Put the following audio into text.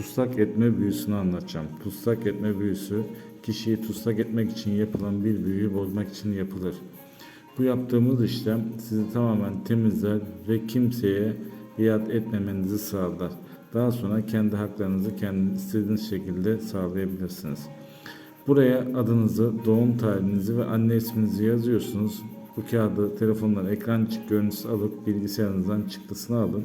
Tutsak etme büyüsünü anlatacağım. Tutsak etme büyüsü kişiyi tutsak etmek için yapılan bir büyüyü bozmak için yapılır. Bu yaptığımız işlem sizi tamamen temizler ve kimseye biat etmemenizi sağlar. Daha sonra kendi haklarınızı kendi istediğiniz şekilde sağlayabilirsiniz. Buraya adınızı, doğum tarihinizi ve anne isminizi yazıyorsunuz. Bu kağıdı telefondan ekran görüntüsü alıp bilgisayarınızdan çıktısını alın